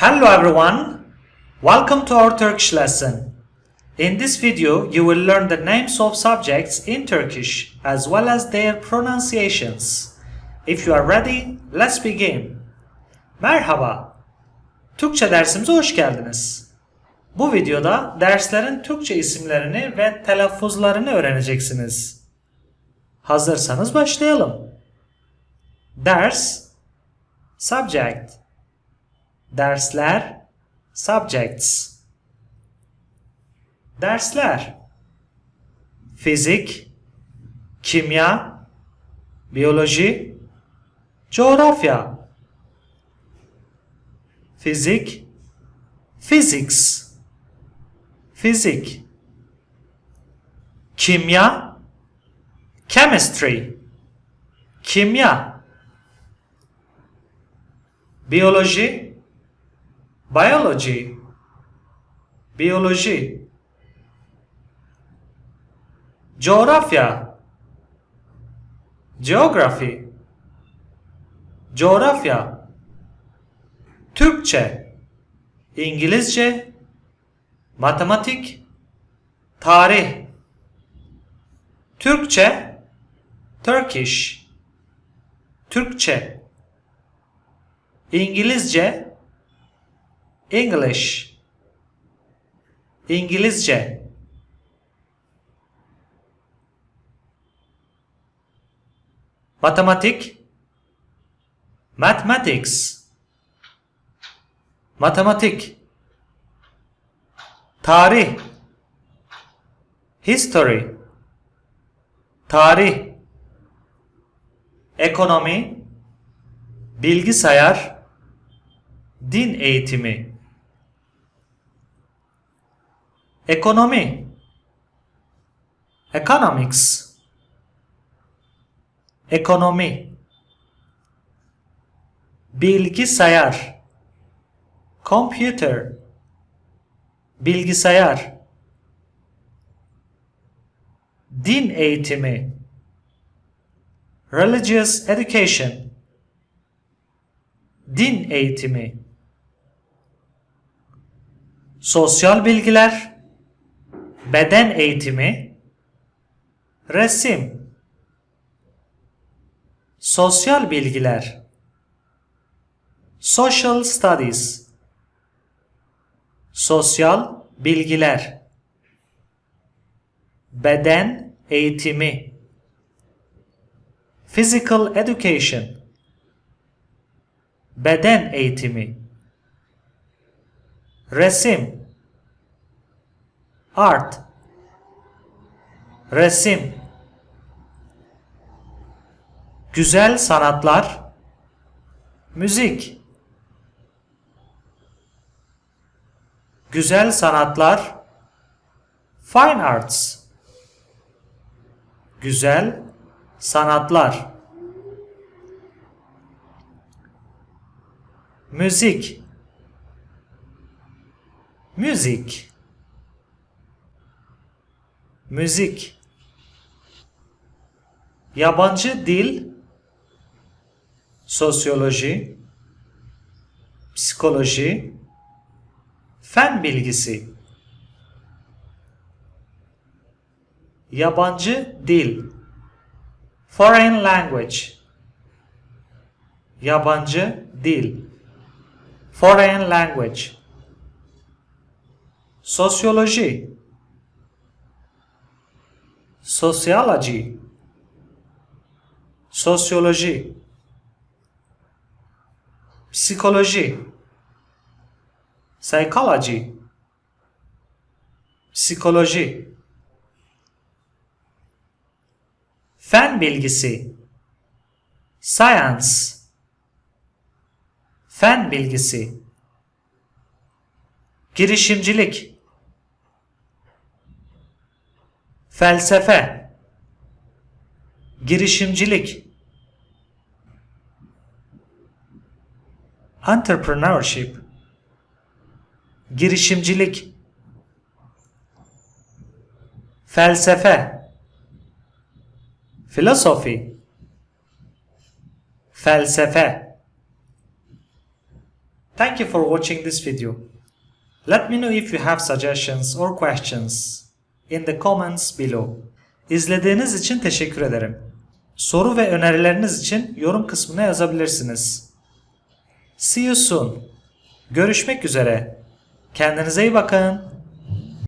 Hello everyone, welcome to our Turkish lesson. In this video, you will learn the names of subjects in Turkish as well as their pronunciations. If you are ready, let's begin. Merhaba, Türkçe dersimize hoş geldiniz. Bu videoda derslerin Türkçe isimlerini ve telaffuzlarını öğreneceksiniz. Hazırsanız başlayalım. Ders, subject, dersler, subjects. Dersler, fizik, kimya, biyoloji, coğrafya. Fizik, physics, fizik. Kimya, chemistry, kimya. Biyoloji, biology, biyoloji. Coğrafya, geography, coğrafya. Türkçe, İngilizce, matematik, tarih. Türkçe, Turkish, Türkçe. İngilizce, English, İngilizce. Matematik, mathematics, matematik. Tarih, history, tarih. Ekonomi, bilgisayar, din eğitimi. Ekonomi, economics, ekonomi. Bilgisayar, computer, bilgisayar. Din eğitimi, religious education, din eğitimi. Sosyal bilgiler, beden eğitimi, resim. Sosyal bilgiler, social studies. Sosyal bilgiler, beden eğitimi, physical education beden eğitimi, resim, art, resim, güzel sanatlar, müzik, güzel sanatlar, fine arts, güzel sanatlar. Müzik. Müzik. Müzik. Yabancı dil. Sosyoloji. Psikoloji. Fen bilgisi. Yabancı dil. Foreign language. Yabancı dil. Foreign language. Sosyoloji. Sociology. Sosyoloji. Psikoloji. Psychology. Psikoloji. Fen bilgisi. Science. Fen bilgisi. Girişimcilik. Felsefe. Girişimcilik. Entrepreneurship. Girişimcilik. Felsefe. Philosophy. Felsefe Thank you for watching this video. Let me know if you have suggestions or questions in the comments below. İzlediğiniz için teşekkür ederim. Soru ve önerileriniz için yorum kısmına yazabilirsiniz. See you soon. Görüşmek üzere. Kendinize iyi bakın.